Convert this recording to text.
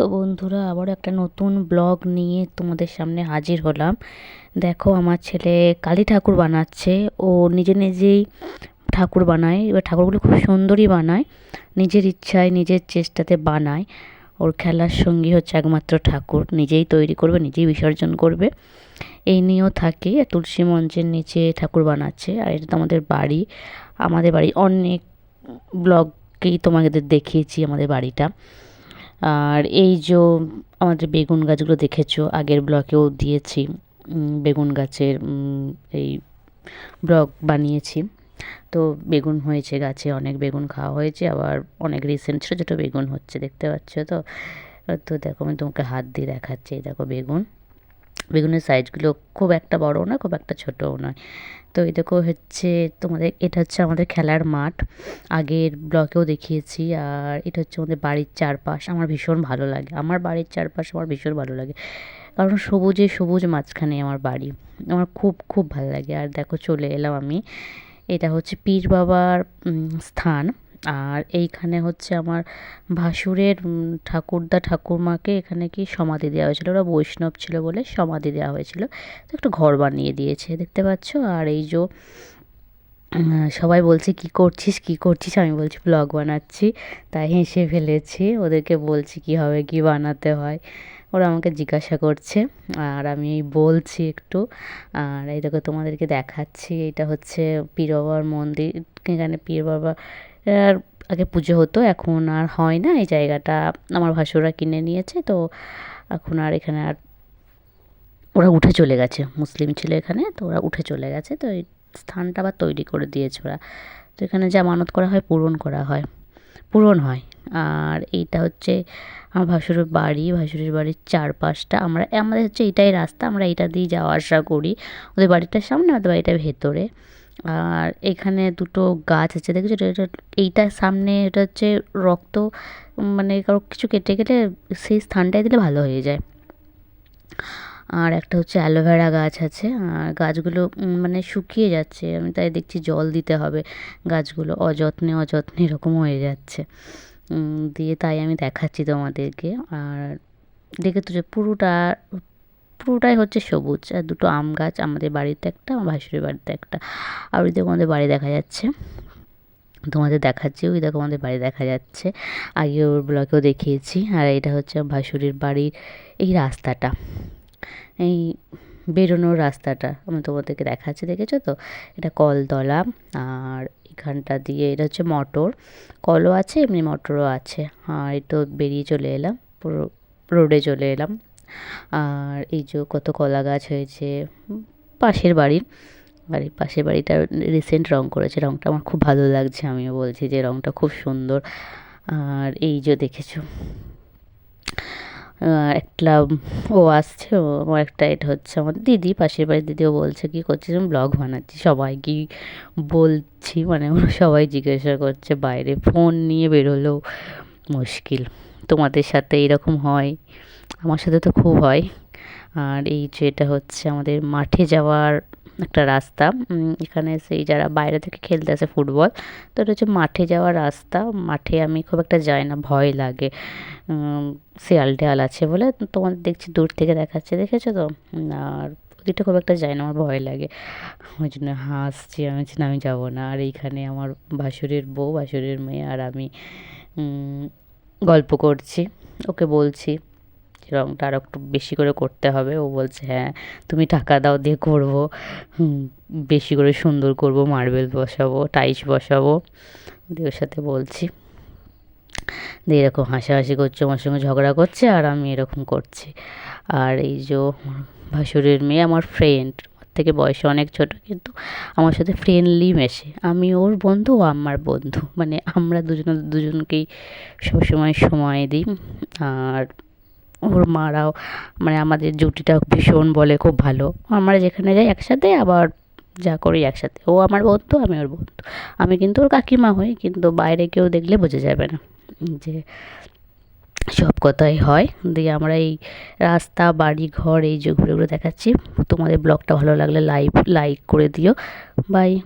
তো বন্ধুরা আবার একটা নতুন ব্লগ নিয়ে তোমাদের সামনে হাজির হলাম। দেখো, আমার ছেলে কালী ঠাকুর বানাচ্ছে। ও নিজে নিজেই ঠাকুর বানায়। এবার ঠাকুরগুলো খুব সুন্দরই বানায়। নিজের ইচ্ছায়, নিজের চেষ্টাতে বানায়। ওর খেলার সঙ্গী হচ্ছে একমাত্র ঠাকুর। নিজেই তৈরি করবে, নিজেই বিসর্জন করবে। এই নিয়েও থাকে। তুলসী মঞ্চের নিচে ঠাকুর বানাচ্ছে। আর এটা তো আমাদের বাড়ি। আমাদের বাড়ি অনেক ব্লগকেই তোমাদের দেখিয়েছি আমাদের বাড়িটা। আর এই যে আমাদের বেগুন গাছগুলো দেখেছ, আগের ব্লকেও দিয়েছি বেগুন গাছের এই ব্লক বানিয়েছি। তো বেগুন হয়েছে গাছে, অনেক বেগুন খাওয়া হয়েছে, আবার অনেক রিসেন্ট ছোটো ছোটো বেগুন হচ্ছে, দেখতে পাচ্ছ তো? তো দেখো, আমি তোমাকে হাত দিয়ে দেখাচ্ছি দেখো বেগুন। বেগুনের সাইজগুলো খুব একটা বড়ও না খুব একটা ছোটও নয়। তো এই দেখো হচ্ছে তোমাদের, এটা হচ্ছে আমাদের খেলার মাঠ। আগের ব্লকেও দেখিয়েছি, আর এটা হচ্ছে আমাদের বাড়ির চারপাশ। আমার ভীষণ ভালো লাগে। আমার বাড়ির চারপাশ আমার ভীষণ ভালো লাগে। কারণ সবুজে সবুজ মাঝখানে আমার বাড়ি। আমার খুব খুব ভালো লাগে। আর দেখো চলে এলাম আমি। এটা হচ্ছে পীর বাবার স্থান। আর এইখানে হচ্ছে আমার ভাসুরের ঠাকুরদা ঠাকুরমাকে এখানে কি সমাধি দেওয়া হয়েছিল। ওরা বৈষ্ণব ছিল বলে সমাধি দেওয়া হয়েছিল। তো একটা ঘর বানিয়ে দিয়েছে, দেখতে পাচ্ছ? আর এই যে সবাই বলছে, কি করছিস? কি করছিস? আমি বলছি, ব্লগ বানাচ্ছি। তাই হেসে ফেলেছি। ওদেরকে বলছি কীভাবে কী বানাতে হয়? ওরা আমাকে জিজ্ঞাসা করছে। আর আমি বলছি একটু। আর এই দেখো, তোমাদেরকে দেখাচ্ছি। এটা হচ্ছে পীর মন্দির এখানে পীর বাবা আগে পুজো হতো, এখন আর হয় না। এই জায়গাটা আমার ভাসুরা কিনে নিয়েছে, তো এখন আর এখানে আর ওরা উঠে চলে গেছে। মুসলিম ছিল এখানে, তো ওরা উঠে চলে গেছে, তো এই স্থানটা আবার তৈরি করে দিয়েছে ওরা। তো এখানে যা মানত করা হয়, পূরণ করা হয়। পূরণ হয়। আর এইটা হচ্ছে আমার ভাসুরের বাড়ি। ভাসুরের বাড়ির চারপাশটা আমরা, আমাদের হচ্ছে এটাই রাস্তা, আমরা এটা দিয়ে যাওয়া আসা করি। ওদের বাড়িটার সামনে, আমাদের বাড়িটার ভেতরে। আর এখানে দুটো গাছ আছে, দেখেছ? এটা এইটার সামনে এটা হচ্ছে রক্ত মানে কারও কিছু কেটে গেলে সেই স্থানটায় দিলে ভালো হয়ে যায়। আর একটা হচ্ছে অ্যালোভেরা গাছ আছে, আর গাছগুলো মানে শুকিয়ে যাচ্ছে, আমি তাই দেখছি জল দিতে হবে গাছগুলো, অযত্নে অযত্নে এরকম হয়ে যাচ্ছে। দিয়ে তাই আমি দেখাচ্ছি তোমাদেরকে। আর দেখে তো যে পুরোটা পুরোটাই হচ্ছে সবুজ। আর দুটো আম গাছ, আমাদের বাড়িতে একটা, আমার ভাসুরের বাড়িতে একটা। আর ওই দেখো আমাদের বাড়ি দেখা যাচ্ছে। তোমাদের দেখাচ্ছি ওই দেখো আমাদের বাড়ি দেখা যাচ্ছে। আগে ওর ব্লকেও দেখিয়েছি। আর এটা হচ্ছে ভাসুরের বাড়ির এই রাস্তাটা। এই বেরোনোর রাস্তাটা। আমি তোমাদেরকে দেখাচ্ছি, দেখেছ তো? এটা কলতলা। আর এখানটা দিয়ে এটা হচ্ছে মটর। কলও আছে, এমনি মটরও আছে। আর এই তো বেরিয়ে চলে এলাম। পুরো রোডে চলে এলাম। আর এই যে কত কলা গাছ হয়েছে, পাশের বাড়ির বাড়ির পাশের বাড়িটা রিসেন্ট রং করেছে, রংটা আমার খুব ভালো লাগছে, আমিও বলছি যে রংটা খুব সুন্দর। আর এই যে দেখেছ একটা ও আসছে, ও আমার একটা এটা হচ্ছে আমার দিদি, পাশের বাড়ির দিদিও বলছে, কী করছিস? আমি ব্লগ বানাচ্ছি। সবাইকে বলছি মানে সবাই জিজ্ঞাসা করছে, বাইরে ফোন নিয়ে বেরোলেও মুশকিল। তোমাদের সাথে এরকম হয়? আমার সাথে তো খুব হয়। আর এই যে এটা হচ্ছে আমাদের মাঠে যাওয়ার একটা রাস্তা। এখানে সেই যারা বাইরে থেকে খেলতে আসে ফুটবল, তো এটা হচ্ছে মাঠে যাওয়ার রাস্তা। মাঠে আমি খুব একটা যাই না, ভয় লাগে। শিয়াল টিয়াল আছে বলে তোমাদের দেখছি দূর থেকে দেখাচ্ছে, দেখেছ তো? আর ওদিকটা খুব একটা যাই না, আমার ভয় লাগে। ওই জন্য হাসছি, আমি না, আমি যাব না। আর এইখানে আমার ভাসুরের বউ, ভাসুরের মেয়ে আর আমি গল্প করছি, ওকে বলছি। রঙটা আরও একটু বেশি করে করতে হবে। ও বলছে হ্যাঁ তুমি টাকা দাও, দিয়ে করব। বেশি করে সুন্দর করব, মার্বেল বসাবো টাইস বসাবো। দিয়ে ওর সাথে বলছি, দিয়ে এরকম হাসাহাসি করছে, আমার সঙ্গে ঝগড়া করছে, আর আমি এরকম করছি। আর এই যে ভাসুরের মেয়ে আমার ফ্রেন্ড থেকে বয়সে অনেক ছোট, কিন্তু আমার সাথে ফ্রেন্ডলি মেশে। আমি ওর বন্ধু, ও আমার বন্ধু। মানে আমরা দুজন, দুজনকেই সবসময় সময় দিই। আর ওর মারাও মানে আমাদের জুটিটা ভীষণ বলে, খুব ভালো। আমরা যেখানে যাই একসাথে আবার যা করি একসাথে। ও আমার বন্ধু, আমি ওর বন্ধু। আমি কিন্তু ওর কাকিমা হই, কিন্তু বাইরে কেউ দেখলে বোঝা যাবে না যে সব কথাই হয়। দিয়ে আমরা এই রাস্তা, বাড়ি, ঘর, এই যে ঘুরে ঘুরে দেখাচ্ছি। তোমাদের ব্লগটা ভালো লাগলে লাইভ, লাইক করে দিও। বাই।